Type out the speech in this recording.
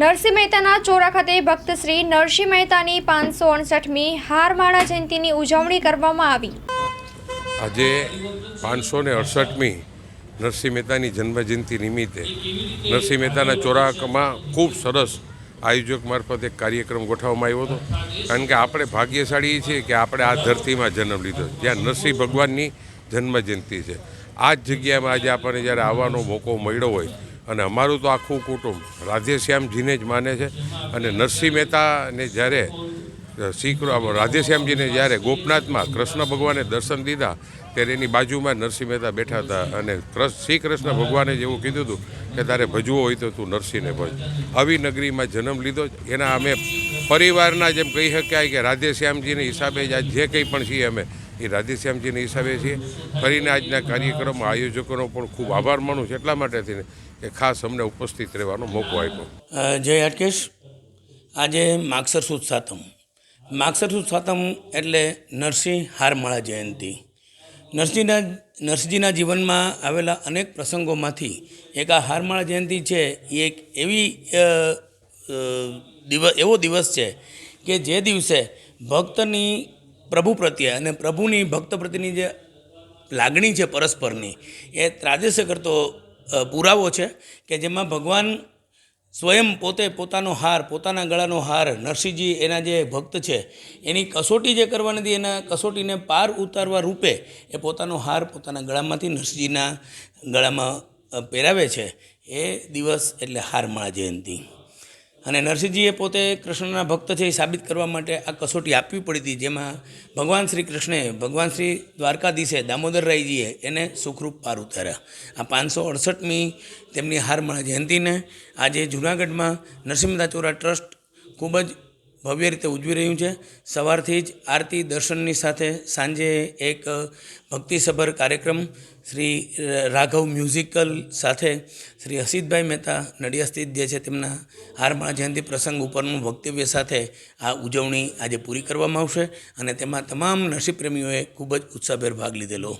નરસિંહ મહેતાના ચોરા ખાતે ભક્ત શ્રી નરસિંહ મહેતાની પાંચસો અડસઠમી હારમાળા જયંતિની ઉજવણી કરવામાં આવી. આજે પાંચસો ને અડસઠમી નરસિંહ મહેતાની જન્મજયંતિ નિમિત્તે નરસિંહ મહેતાના ચોરાકમાં ખૂબ સરસ આયોજક મારફત એક કાર્યક્રમ ગોઠવવામાં આવ્યો હતો. કારણ કે આપણે ભાગ્યશાળી છીએ કે આપણે આ ધરતીમાં જન્મ લીધો જ્યાં નરસિંહ ભગવાનની જન્મજયંતિ છે. આ જ જગ્યામાં આજે આપણને જ્યારે આવવાનો મોકો મળ્યો હોય અને અમારું તો આખું કુટુંબ. રાધેશ્યામજીને જ માને છે. અને નરસિંહ મહેતાને જ્યારે શ્રી રાધેશ્યામજીને જ્યારે ગોપનાથમાં કૃષ્ણ ભગવાને દર્શન દીધા, ત્યારે એની બાજુમાં નરસિંહ મહેતા બેઠા હતા. અને શ્રી કૃષ્ણ ભગવાને જેવું કીધું હતું કે તારે ભજવો હોય તો તું નરસિંહને ભજ. આવી નગરીમાં જન્મ લીધો જ. એના અમે પરિવારના જેમ કહી શકાય કે રાધેશ્યામજીને હિસાબે જ જે કંઈ પણ છીએ અમે એ રાધેશ્યામજીને હિસાબે છીએ. ફરીને આજના કાર્યક્રમ આયોજકોનો પણ ખૂબ આભાર માનું છું. એટલા માટે થઈને કે ખાસ અમને ઉપસ્થિત રહેવાનો મોકો આપ્યો. જય હાટકેશ. આજે માગસર સુદ સાતમ. માગસર સુદ સાતમ એટલે નરસિંહ હારમાળા જયંતિ. નરસિંહના, નરસિંહજીના જીવનમાં આવેલા અનેક પ્રસંગોમાંથી એક આ હારમાળા જયંતિ છે, એ એક એવી દિવસ એવો દિવસ છે કે જે દિવસે ભક્તની પ્રભુ પ્રત્યે અને પ્રભુની ભક્ત પ્રત્યેની જે લાગણી છે પરસ્પરની, એ ત્રાદેશ્ય કરતો પુરાવો છે કે જેમાં ભગવાન સ્વયં પોતે પોતાનો હાર, પોતાના ગળાનો હાર, નરસિંહજી એના જે ભક્ત છે, એની કસોટી જે કરવાની હતી, એના કસોટીને પાર ઉતારવા રૂપે એ પોતાનો હાર પોતાના ગળામાંથી નરસિંહજીના ગળામાં પહેરાવે છે. એ દિવસ એટલે હારમાળા જયંતિ. અને નરસિંહજીએ પોતે કૃષ્ણના ભક્ત છે એ સાબિત કરવા માટે આ કસોટી આપવી પડી હતી, જેમાં ભગવાન શ્રી કૃષ્ણે ભગવાન શ્રી દ્વારકાધીશે દામોદરરાયજીએ એને સુખરૂપ પાર ઉતાર્યા. આ પાંચસો અડસઠમી તેમની હારમાળા જયંતિને આજે જૂનાગઢમાં નરસિંહદાચોરા ટ્રસ્ટ ખૂબ જ ભવ્ય રીતે ઉજવી રહ્યું છે. સવારથી જ આરતી દર્શનની સાથે સાંજે એક ભક્તિસભર કાર્યક્રમ શ્રી રાઘવ મ્યુઝિકલ સાથે શ્રી હસીતભાઈ મહેતા નડિયા સ્થિત જે છે તેમના હારમાળા જયંતિ પ્રસંગ ઉપરનું વક્તવ્ય સાથે આ ઉજવણી આજે પૂરી કરવામાં આવશે અને તેમાં તમામ નસીબપ્રેમીઓએ ખૂબ જ ઉત્સાહભેર ભાગ લીધેલો.